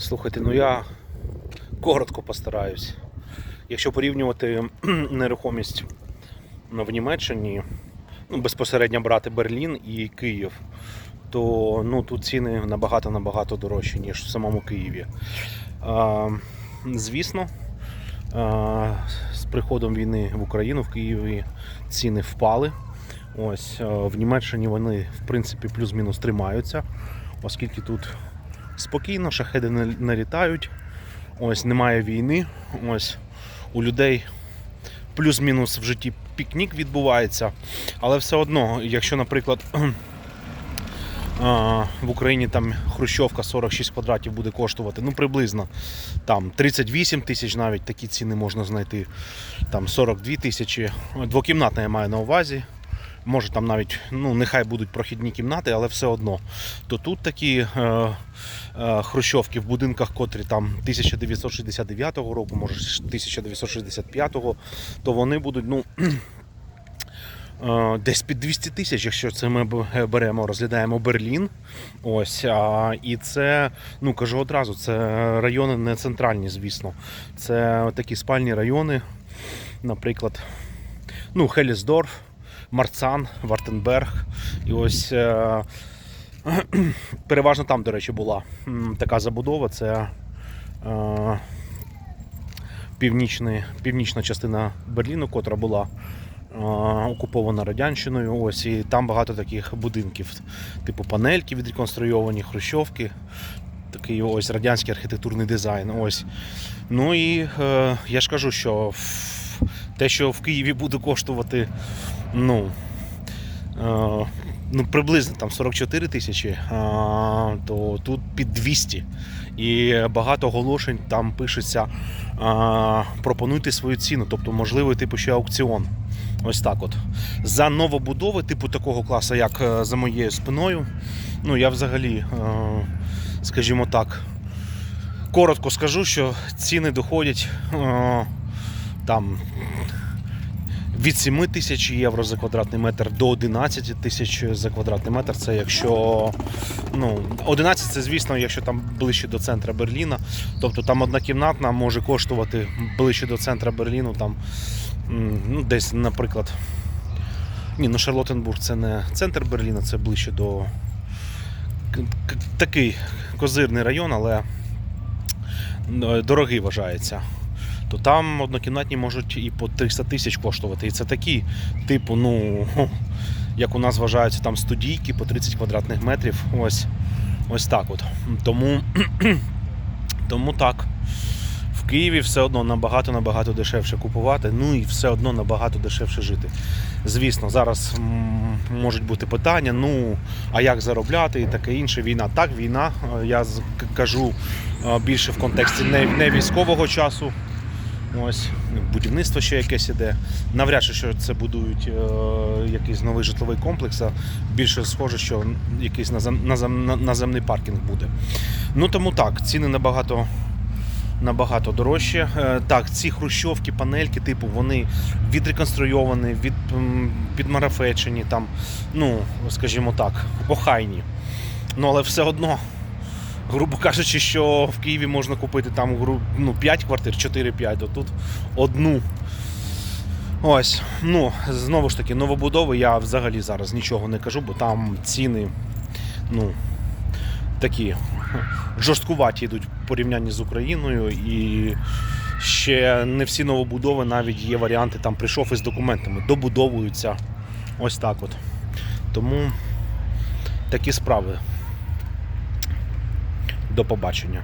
Слухайте, ну я коротко постараюсь. Якщо порівнювати нерухомість в Німеччині, ну, безпосередньо брати Берлін і Київ, то ну, тут ціни набагато-набагато дорожчі, ніж в самому Києві. А, звісно, а, з приходом війни в Україну в Києві ціни впали. Ось в Німеччині вони в принципі плюс-мінус тримаються, оскільки тут спокійно, шахеди не, літають. Ось немає війни. Ось у людей плюс-мінус в житті пікнік відбувається. Але все одно, якщо, наприклад, в Україні там Хрущовка 46 квадратів буде коштувати, ну приблизно там 38 тисяч навіть такі ціни можна знайти. Там 42 тисячі. Двокімнатна я маю на увазі. Може там навіть, ну нехай будуть прохідні кімнати, але все одно. То тут такі е, е, хрущовки в будинках, котрі там 1969 року, може 1965, то вони будуть ну, е, десь під 200 тисяч, якщо це ми беремо, розглядаємо Берлін. Ось, а, і це, ну кажу одразу, це райони не центральні, звісно. Це такі спальні райони, наприклад, ну, Хелісдорф. Марцан, Вартенберг. І ось е, переважно там, до речі, була така забудова. Це е, північний, північна частина Берліну, котра була е, окупована Радянщиною. Ось, і там багато таких будинків, типу панельки відреконструйовані, хрущовки. Такий ось радянський архітектурний дизайн. Ось. Ну і е, я ж кажу, що те, що в Києві буде коштувати ну, е, ну приблизно там 44 тисячі, е, то тут під 200. І багато оголошень там пишеться е, пропонуйте свою ціну, тобто можливий типу ще аукціон. Ось так от. За новобудови, типу такого класу, як е, за моєю спиною, ну я взагалі, скажімо так, коротко скажу, що ціни доходять там від 7 тисяч євро за квадратний метр до 11 тисяч за квадратний метр. Це якщо ну 11 це звісно, якщо там ближче до центра Берліна. Тобто там одна кімнатна може коштувати ближче до центра Берліну, там ну, десь, наприклад. Ні, ну Шарлоттенбург це не центр Берліна, це ближче до такий козирний район, але е, дорогий вважається то там однокімнатні можуть і по 300 тисяч коштувати. І це такі, типу, ну, як у нас вважаються там студійки по 30 квадратних метрів. Ось, ось так от. Тому, тому так. В Києві все одно набагато-набагато дешевше купувати, ну і все одно набагато дешевше жити. Звісно, зараз можуть бути питання: ну, а як заробляти і таке інше. Війна. Так, війна. е, Я кажу е, більше в контексті не, не військового часу. Ось будівництво ще якесь іде. Навряд чи що це будують е, якийсь новий житловий комплекс, а більше схоже, що якийсь назем, назем, на- наземний паркінг буде. Ну тому так, ціни набагато. Набагато дорожче. Е, Так, ці хрущовки, панельки, типу, вони відреконструйовані, від, підмарафечені, там, ну, скажімо так, охайні. Ну, але все одно грубо кажучи, що в Києві можна купити там ну, 5 квартир, 4-5, то тут одну. Ось, ну, знову ж таки, новобудови я взагалі зараз нічого не кажу, бо там ціни, ну, такі жорсткуваті йдуть в порівнянні з Україною. І ще не всі новобудови навіть є варіанти, там прийшов із документами, добудовуються. Ось так от. Тому такі справи. До побачення.